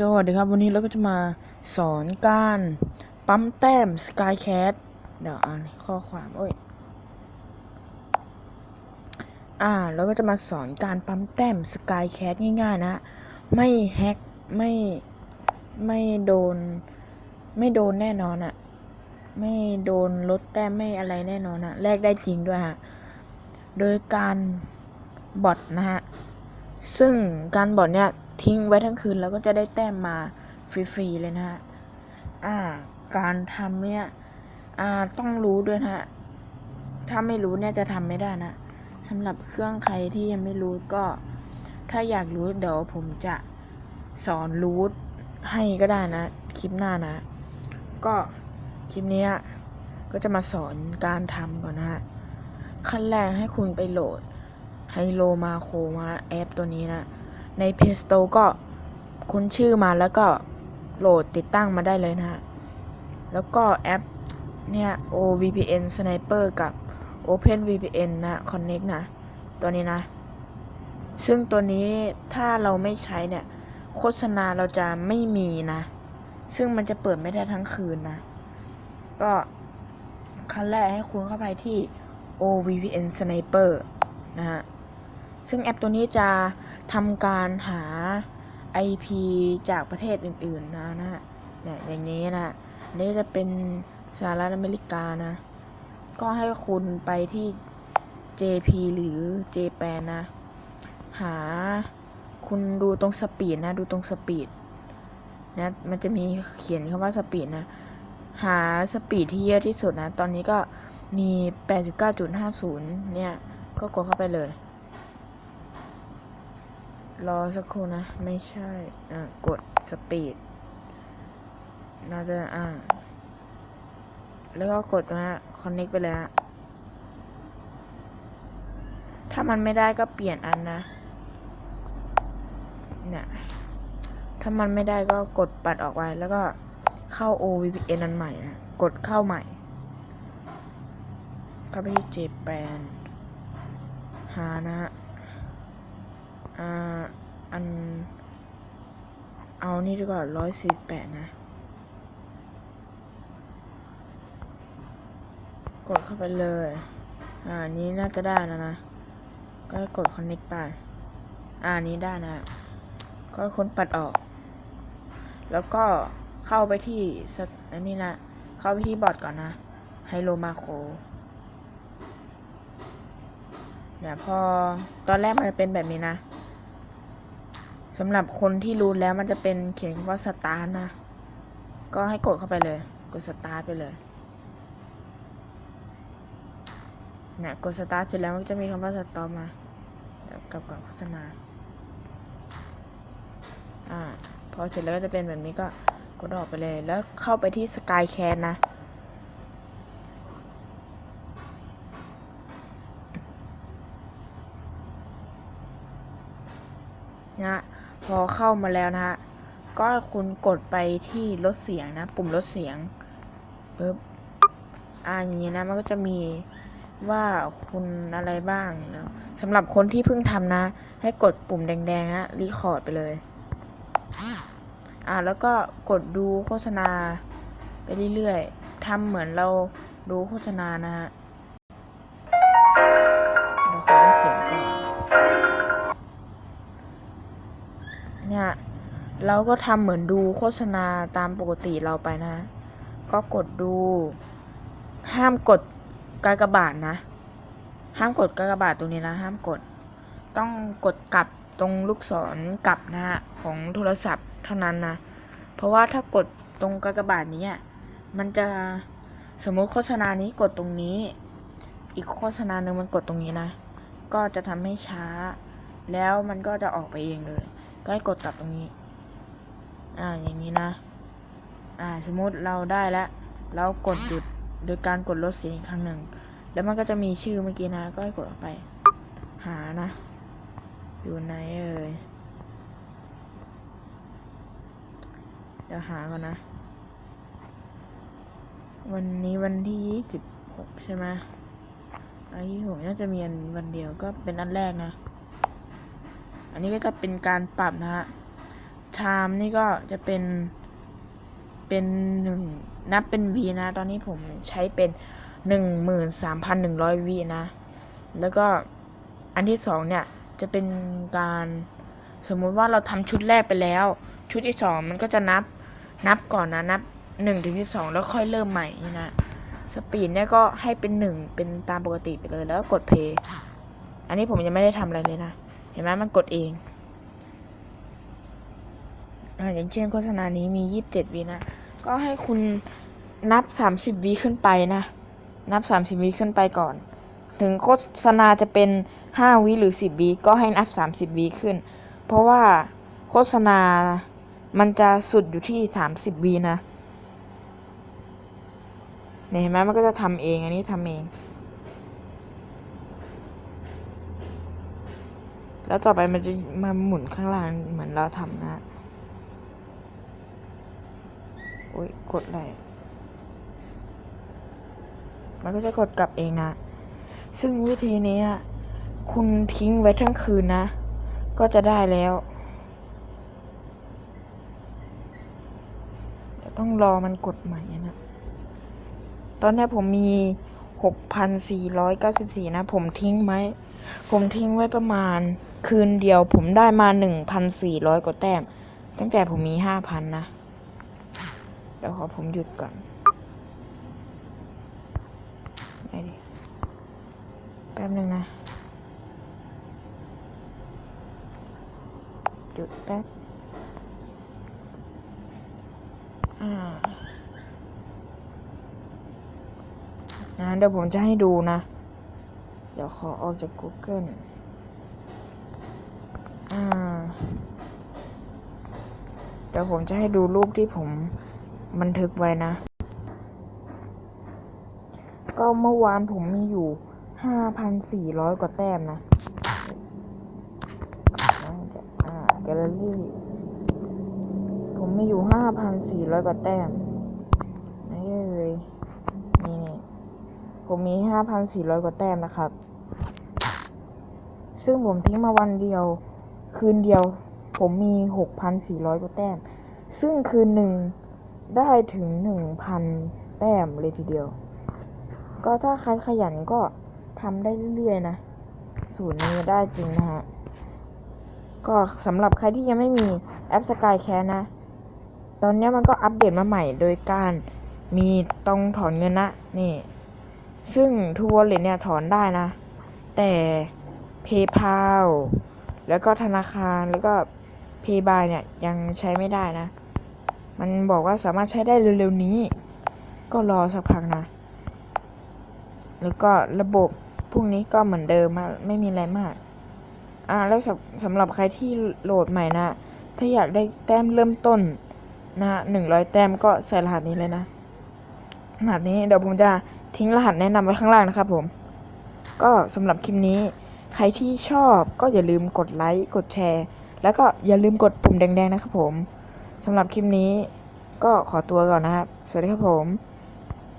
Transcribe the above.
สวัสดีครับวันนี้เราก็จะมาสอนการปั๊มแต้ม Skycat เดี๋ยวอ่านข้อความโอ้ยอ่าเราก็จะมาสอนการปั๊มแต้ม Skycat ง่าย ๆ นะ ไม่แฮกไม่ไม่โดน ไม่โดนแน่นอนอะไม่โดนลดแต้มไม่อะไรแน่นอนอะแลกได้จริงด้วยฮะโดยการบอทนะฮะซึ่งการบอทเนี่ย ทิ้งไว้ทั้งคืนแล้วก็จะได้แต้มมาฟรีๆเลยนะฮะอ่า การทำเนี่ย อ่าต้องรู้ด้วยนะฮะถ้าไม่รู้เนี่ยจะทำไม่ได้นะสำหรับเครื่องใครที่ยังไม่รู้ก็ ถ้าอยากรู้เดี๋ยวผมจะสอนรูทให้ก็ได้นะ คลิปหน้านะ ก็คลิปนี้ก็จะมาสอนการทำก่อนนะฮะขั้นแรกให้คุณไปโหลดไฮโลมาโคมาแอปตัวนี้นะ ใน Play Store ก็ค้นชื่อมาแล้วก็โหลดติดตั้งมาได้เลยนะฮะ แล้วก็แอปเนี่ย OVPN Sniper กับ OpenVPN นะ Connect นะ ตัวนี้นะ ซึ่งตัวนี้ถ้าเราไม่ใช้เนี่ย โฆษณาเราจะไม่มีนะ ซึ่งมันจะเปิดไม่ได้ทั้งคืนนะ ก็ขั้นแรกให้คุณเข้าไปที่ OVPN Sniper นะฮะ ซึ่งแอปตัวนี้จะ ทำการหา IP จากประเทศอื่น ๆ นะนะเนี่ยอย่างนี้นะอันนี้จะเป็นสหรัฐอเมริกานะ ก็ให้คุณไปที่ JP หรือ JPAN นะ หาคุณดูตรงสปีดนะ ดูตรงสปีดนะมันจะมีเขียนคำว่าสปีดนะ หาสปีดที่เยอะที่สุดนะ ตอนนี้ก็มี 89.50 เนี่ย ก็กดเข้าไปเลย รอสักครู่นะ ไม่ใช่ อ่ากดสปีดน่าจะอ่า แล้วก็กดนะฮะ connect ไปเลยฮะถ้ามันไม่ได้ก็เปลี่ยนอันนะเนี่ยถ้ามันไม่ได้ก็กดปัดออกไปแล้วก็เข้า OVPN อันใหม่นะ กดเข้าใหม่ เข้าไปที่ JPAN หานะฮะ อ่าอัน เอานี่ดีกว่าร้อยสี่แปดนะ กดเข้าไปเลย อ่านี้น่าจะได้แล้วนะ ก็กด connect ไป อ่านี้ได้นะ ก็ค้นปัดออก แล้วก็เข้าไปที่สอันนี้นะ เข้าไปที่บอร์ดก่อนนะ ไฮโลมาโคเนี่ยพอตอนแรกมันจะเป็นแบบนี้นะ สำหรับคนที่รู้แล้วมันจะเป็นเขียนว่าสตาร์นะ ก็ให้กดเข้าไปเลย กดสตาร์ไปเลยเนี่ยกดสตาร์เสร็จแล้วมันก็จะมีคำว่าสตอมาเดี๋ยวกลับก่อนโฆษณาอ่าพอเสร็จแล้วก็จะเป็นแบบนี้ก็กดออกไปเลย แล้วเข้าไปที่ Skycan นะ นะฮะ พอเข้ามาแล้วนะฮะ ก็คุณกดไปที่ลดเสียงนะ ปุ่มลดเสียงปึ๊บอ่าอย่างนี้นะ มันก็จะมีว่าคุณอะไรบ้างนะสำหรับคนที่เพิ่งทำนะ ให้กดปุ่มแดงๆฮะรีคอร์ดไปเลย อ่าแล้วก็กดดูโฆษณาไปเรื่อยๆทำเหมือนเราดูโฆษณานะฮะ เนี่ยเราก็ทำเหมือนดูโฆษณาตามปกติเราไปนะ ก็กดดู ห้ามกดกากบาทนะ ห้ามกดกากบาทตรงนี้นะ ห้ามกด ต้องกดกลับตรงลูกศรกลับนะฮะของโทรศัพท์เท่านั้นนะ เพราะว่าถ้ากดตรงกากบาทนี้มันจะสมมติโฆษณานี้กดตรงนี้ อีกโฆษณาหนึ่งมันกดตรงนี้นะ ก็จะทำให้ช้า แล้วมันก็จะออกไปเองเลย ก็ให้กดกลับตรงนี้ อ่า อย่างนี้นะ อ่า สมมติเราได้แล้วเรากดหยุดโดยการกดลดเสียงอีกครั้งหนึ่ง แล้วมันก็จะมีชื่อเมื่อกี้นะ ก็ให้กดออกไป หานะ อยู่ไหนเอ่ย เดี๋ยวหาก่อนนะ วันนี้วันที่ยี่สิบหกใช่ไหมอันที่หกน่าจะมีอันวันเดียวก็เป็นอันแรกนะ อันนี้ก็จะเป็นการปรับนะฮะ ชามนี่ก็จะเป็น เป็นหนึ่งนับเป็นวีนะ ตอนนี้ผมใช้เป็นหนึ่งหมื่นสามพันหนึ่งร้อยวีนะ แล้วก็อันที่สองเนี่ยจะเป็นการสมมุติว่าเราทำชุดแรกไปแล้ว ชุดที่สองมันก็จะนับนับก่อนนะนับหนึ่งถึงที่สองแล้วค่อยเริ่มใหม่นี่นะสปีดเนี่ยก็ให้เป็นหนึ่งเป็นตามปกติไปเลยแล้วกกดเพย์อันนี้ผมยังไม่ได้ทำอะไรเลยนะ ห็นไหมมันกดเองอย่างเช่นโฆษณานี้มียี่สิบเจ็ดวินะ ก็ให้คุณนับสามสิบวิขึ้นไปนะ นับสามสิบวิขึ้นไปก่อน ถึงโฆษณาจะเป็นห้าวิหรือสิบวิก็ให้นับสามสิบวิขึ้น เพราะว่าโฆษณามันจะสุดอยู่ที่สามสิบวินะเนี่ยเห็นไหมมันก็จะทำเองอันนี้ทำเอง แล้วต่อไปมันจะมาหมุนข้างล่างเหมือนเราทำนะโอ้ยกดอะไรมันก็จะกดกลับเองนะ ซึ่งวิธีนี้คุณทิ้งไว้ทั้งคืนนะ ก็จะได้แล้ว ต้องรอมันกดใหม่นะ ตอนนี้ผมมีหกพันสี่ร้อยเก้าสิบสี่นะ ผมทิ้งไว้ ผมทิ้งไว้ประมาณ คืนเดียวผมได้มาหนึ่งพันสี่ร้อยกว่าแต้ม ตั้งแต่ผมมีห้าพันนะ เดี๋ยวขอผมหยุดก่อนไหนดิแป๊บหนึ่งนะ หยุดแป๊บ อ่านะเดี๋ยวผมจะให้ดูนะ เดี๋ยวขอออกจาก Google เดี๋ยวผมจะให้ดูรูปที่ผมบันทึกไว้นะ ก็เมื่อวานผมมีอยู่ห้าพันสี่ร้อยกว่าแต้มนะอ่าแกลเลอรี่ผมมีอยู่ห้าพันสี่ร้อยกว่าแต้มนี่เลยนี่ผมมีห้าพันสี่ร้อยกว่าแต้มนะครับ ซึ่งผมทิ้งมาวันเดียว คืนเดียว ผมมีหกพันสี่ร้อยกว่าแต้ม ซึ่งคืนหนึ่งได้ถึงหนึ่งพันแต้มเลยทีเดียว ก็ถ้าใครขยันก็ทำได้เรื่อยๆนะ สูตรนี้ได้จริงนะฮะ ก็สำหรับใครที่ยังไม่มีแอป Skycast นะ ตอนนี้มันก็อัปเดตมาใหม่โดยการมีต้องถอนเงินนะ นี่ ซึ่ง True Wallet เนี่ยถอนได้นะ แต่ PayPal แล้วก็ธนาคารแล้วก็ Paybuy เนี่ยยังใช้ไม่ได้นะ มันบอกว่าสามารถใช้ได้เร็วๆนี้ ก็รอสักพักนะ แล้วก็ระบบพวกนี้ก็เหมือนเดิมอะไม่มีอะไรมาก อ่าแล้วสำสำหรับใครที่โหลดใหม่นะ ถ้าอยากได้แต้มเริ่มต้นนะหนึ่งร้อยแต้มก็ใส่รหัสนี้เลยนะ รหัสนี้เดี๋ยวผมจะทิ้งรหัสแนะนำไว้ข้างล่างนะครับผม ก็สำหรับคลิปนี้ ใครที่ชอบก็อย่าลืมกดไลค์กดแชร์ แล้วก็อย่าลืมกดปุ่มแดงๆนะครับผมสำหรับคลิปนี้ก็ขอตัวก่อนนะครับ สวัสดีครับผม